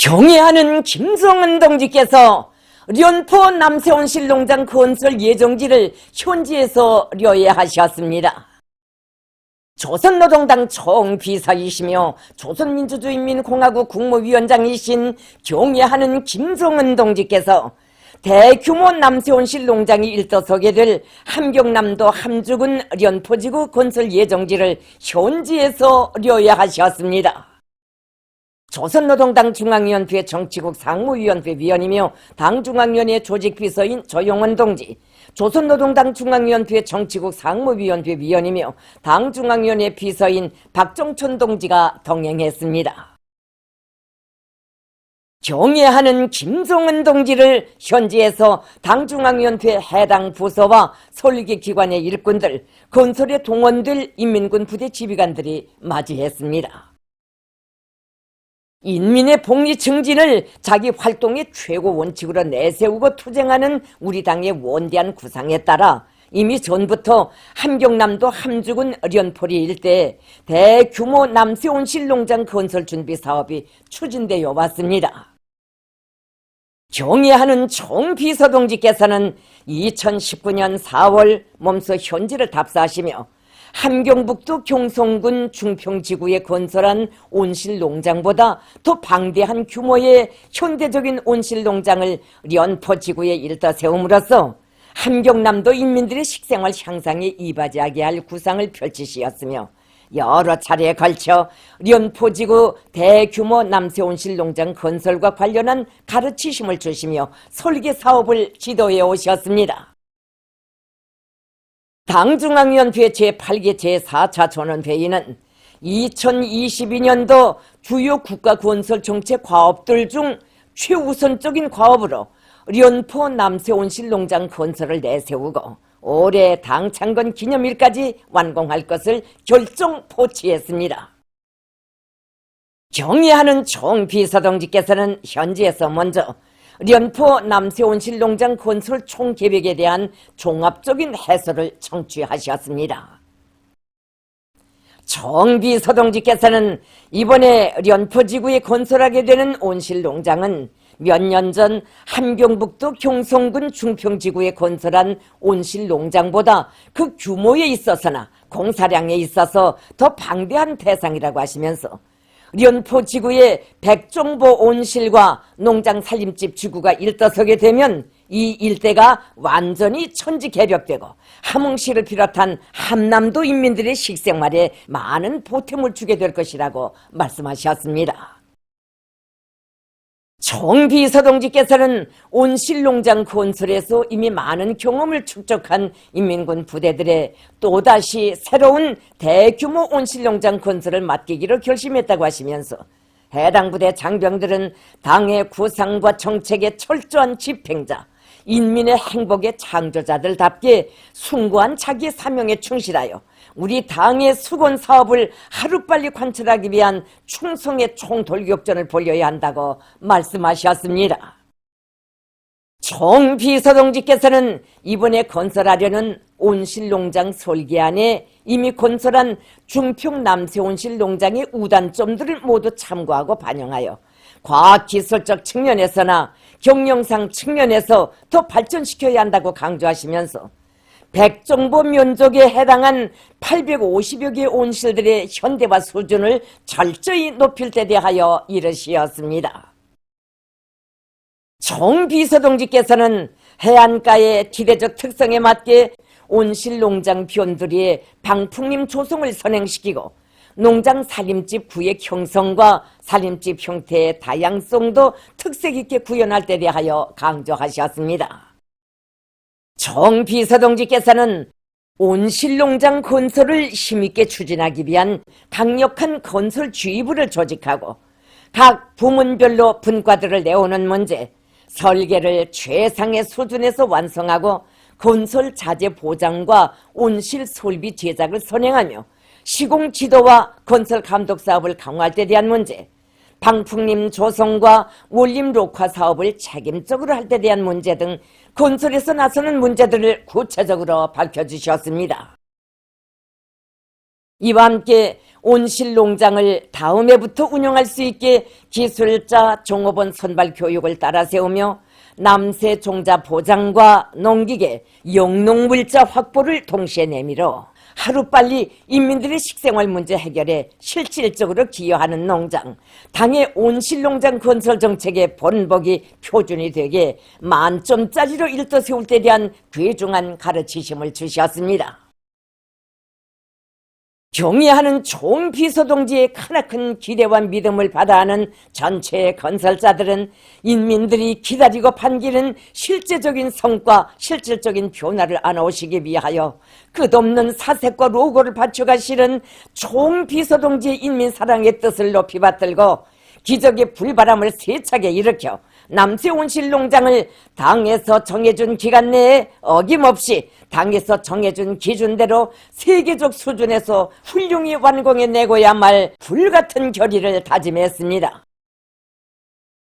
경애하는 김성은 동지께서 련포 남세원실 농장 건설 예정지를 현지에서 려예하셨습니다. 조선노동당 총비서이시며 조선민주주의인민공화국 국무위원장이신 경애하는 김성은 동지께서 대규모 남세원실 농장이 일떠서게 될 함경남도 함주군 련포지구 건설 예정지를 현지에서 려예하셨습니다. 조선노동당 중앙위원회 정치국 상무위원회 위원이며 당중앙위원회 조직비서인 조용원 동지, 조선노동당 중앙위원회 정치국 상무위원회 위원이며 당중앙위원회 비서인 박종천 동지가 동행했습니다. 경애하는 김성은 동지를 현지에서 당중앙위원회 해당 부서와 설계기관의 일꾼들, 건설에 동원될 인민군 부대 지휘관들이 맞이했습니다. 인민의 복리 증진을 자기 활동의 최고 원칙으로 내세우고 투쟁하는 우리 당의 원대한 구상에 따라 이미 전부터 함경남도 함주군 련포리 일대에 대규모 남세온실 농장 건설 준비 사업이 추진되어 왔습니다. 경애하는 총비서동지께서는 2019년 4월 몸소 현지를 답사하시며 함경북도 경성군 중평지구에 건설한 온실 농장보다 더 방대한 규모의 현대적인 온실 농장을 련포지구에 일떠 세움으로써 함경남도 인민들의 식생활 향상에 이바지하게 할 구상을 펼치시었으며 여러 차례에 걸쳐 련포지구 대규모 남세온실 농장 건설과 관련한 가르치심을 주시며 설계 사업을 지도해 오셨습니다. 당중앙위원회 제8기 제4차 전원회의는 2022년도 주요 국가건설 정책 과업들 중 최우선적인 과업으로 련포 남세온실 농장 건설을 내세우고 올해 당 창건 기념일까지 완공할 것을 결정 포치했습니다. 경의하는 총비서동지께서는 현지에서 먼저 련포 남세온실 농장 건설 총계획에 대한 종합적인 해설을 청취하셨습니다. 정비 서동지께서는 이번에 련포지구에 건설하게 되는 온실 농장은 몇 년 전 함경북도 경성군 중평지구에 건설한 온실 농장보다 그 규모에 있어서나 공사량에 있어서 더 방대한 대상이라고 하시면서 련포 지구의 백종보 온실과 농장 살림집 지구가 일떠서게 되면 이 일대가 완전히 천지 개벽되고 함흥시를 비롯한 함남도 인민들의 식생활에 많은 보탬을 주게 될 것이라고 말씀하셨습니다. 총비서동지께서는 온 실농장 건설에서 이미 많은 경험을 축적한 인민군 부대들의 또다시 새로운 대규모 온실농장 건설을 맡기기로 결심했다고 하시면서 해당 부대 장병들은 당의 구상과 정책의 철저한 집행자, 인민의 행복의 창조자들답게 숭고한 자기 사명에 충실하여 우리 당의 수건 사업을 하루빨리 관철하기 위한 충성의 총돌격전을 벌여야 한다고 말씀하셨습니다. 총비서동지께서는 이번에 건설하려는 온실농장 설계안에 이미 건설한 중평 남세온실 농장의 우단점들을 모두 참고하고 반영하여 과학기술적 측면에서나 경영상 측면에서 더 발전시켜야 한다고 강조하시면서 백정보 면적에 해당한 850여 개의 온실들의 현대화 수준을 철저히 높일 때 대하여 이르시었습니다. 총비서동지께서는 해안가의 기대적 특성에 맞게 온실농장 변두리에 방풍림 조성을 선행시키고 농장 살림집 구획 형성과 살림집 형태의 다양성도 특색 있게 구현할 때 대하여 강조하셨습니다. 정 비서동지께서는 온실농장 건설을 힘있게 추진하기 위한 강력한 건설 주의부를 조직하고 각 부문별로 분과들을 내오는 문제, 설계를 최상의 수준에서 완성하고 건설 자재 보장과 온실 설비 제작을 선행하며 시공 지도와 건설 감독 사업을 강화할 때 대한 문제, 방풍림 조성과 원림 녹화 사업을 책임적으로 할 때 대한 문제 등 건설에서 나서는 문제들을 구체적으로 밝혀주셨습니다. 이와 함께 온실 농장을 다음 해부터 운영할 수 있게 기술자 종업원 선발 교육을 따라 세우며 남새 종자 보장과 농기계, 영농물자 확보를 동시에 내밀어 하루빨리 인민들의 식생활 문제 해결에 실질적으로 기여하는 농장, 당의 온실농장 건설 정책의 본보기 표준이 되게 만점짜리로 일떠 세울 때 대한 귀중한 가르치심을 주셨습니다. 경의하는 총 비서동지의 크나큰 기대와 믿음을 받아하는 전체 건설자들은 인민들이 기다리고 반기는 실제적인 성과, 실질적인 변화를 안아오시기 위하여 끝없는 사색과 로고를 바쳐가 실은 총 비서동지의 인민 사랑의 뜻을 높이 받들고 기적의 불바람을 세차게 일으켜 남새 온실농장을 당에서 정해준 기간 내에 어김없이 당에서 정해준 기준대로 세계적 수준에서 훌륭히 완공해내고야 말 불같은 결의를 다짐했습니다.